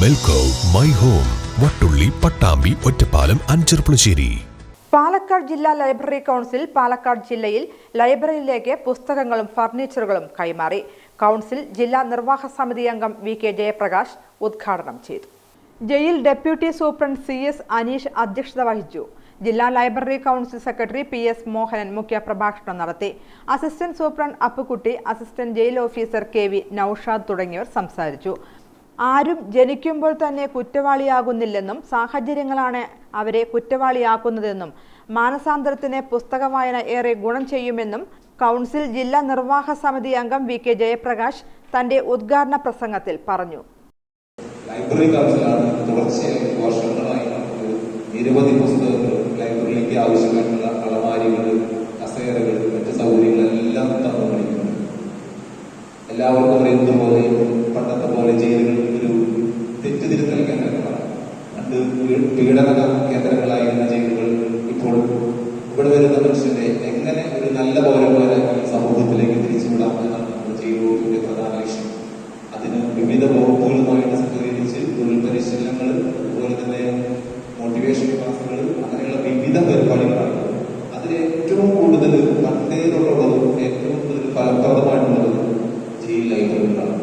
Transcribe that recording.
മെൽക്കോ my home Vattulli Pattambi Ottapalam അഞ്ചർപ്പുളശ്ശേരി പാലക്കാട് ജില്ലാ library council Palakkad ജില്ലയിൽ ലൈബ്രറിയിലേക്ക് പുസ്തകങ്ങളും ഫർണിച്ചറുകളും കൈമാറി. കൗൺസിൽ ജില്ലാ നിർവാഹക സമിതി അംഗം വി കെ ജയപ്രകാശ് ഉദ്ഘാടനം ചെയ്തു. Jail deputy superintendent C S Aneesh അധ്യക്ഷത വഹിച്ചു. ജില്ലാ library council secretary P S Mohanan മുഖ്യപ്രഭാഷണം നടത്തി. Assistant superintendent Appukutty assistant jail officer K V Noushad തുടങ്ങിയവർ സംസാരിച്ചു. ആരും ജനിക്കുമ്പോൾ തന്നെ കുറ്റവാളിയാകുന്നില്ലെന്നും സാഹചര്യങ്ങളാണ് അവരെ കുറ്റവാളിയാക്കുന്നതെന്നും മാനസാന്തരത്തിന് പുസ്തക വായന ഏറെ ഗുണം ചെയ്യുമെന്നും കൗൺസിൽ ജില്ലാ നിർവാഹ സമിതി അംഗം വി കെ ജയപ്രകാശ് തന്റെ ഉദ്ഘാടന പ്രസംഗത്തിൽ പറഞ്ഞു. ലൈബ്രറി കൗൺസിലാണ് തുടർച്ചയായി വർഷങ്ങളായി നിരവധി പുസ്തകങ്ങൾ ലൈബ്രറിയിലേക്ക് ആവശ്യമായിട്ടുള്ള അളമാരികൾ കസേരകൾ മറ്റ് സൗകര്യങ്ങളെല്ലാം തന്നുകൊണ്ടിരിക്കുന്നത് എല്ലാവർക്കും അറിയുന്നത് പോലെ പീഡന കേന്ദ്രങ്ങളായിരുന്ന ജീവികൾ ഇപ്പോൾ ഇവിടെ വരുന്ന മനുഷ്യന്റെ എങ്ങനെ ഒരു നല്ല പൗരന്മാരാക്കി സമൂഹത്തിലേക്ക് തിരിച്ചുവിടാം എന്നാണ് നമ്മുടെ ജൈവത്തിന്റെ പ്രധാന ലക്ഷ്യം. അതിന് വിവിധ വകുപ്പുകളുമായിട്ട് സഹകരിച്ച് തൊഴിൽ പരിശീലനങ്ങൾ അതുപോലെ തന്നെ മോട്ടിവേഷൻ ക്ലാസുകൾ അങ്ങനെയുള്ള വിവിധ പരിപാടികളാണ്. അതിൽ ഏറ്റവും കൂടുതൽ പണ്ടേതുള്ളതും ഏറ്റവും കൂടുതൽ ഫലപ്രദമായിട്ടുള്ളതും ജയിൽ ലൈബ്രറികളാണ്.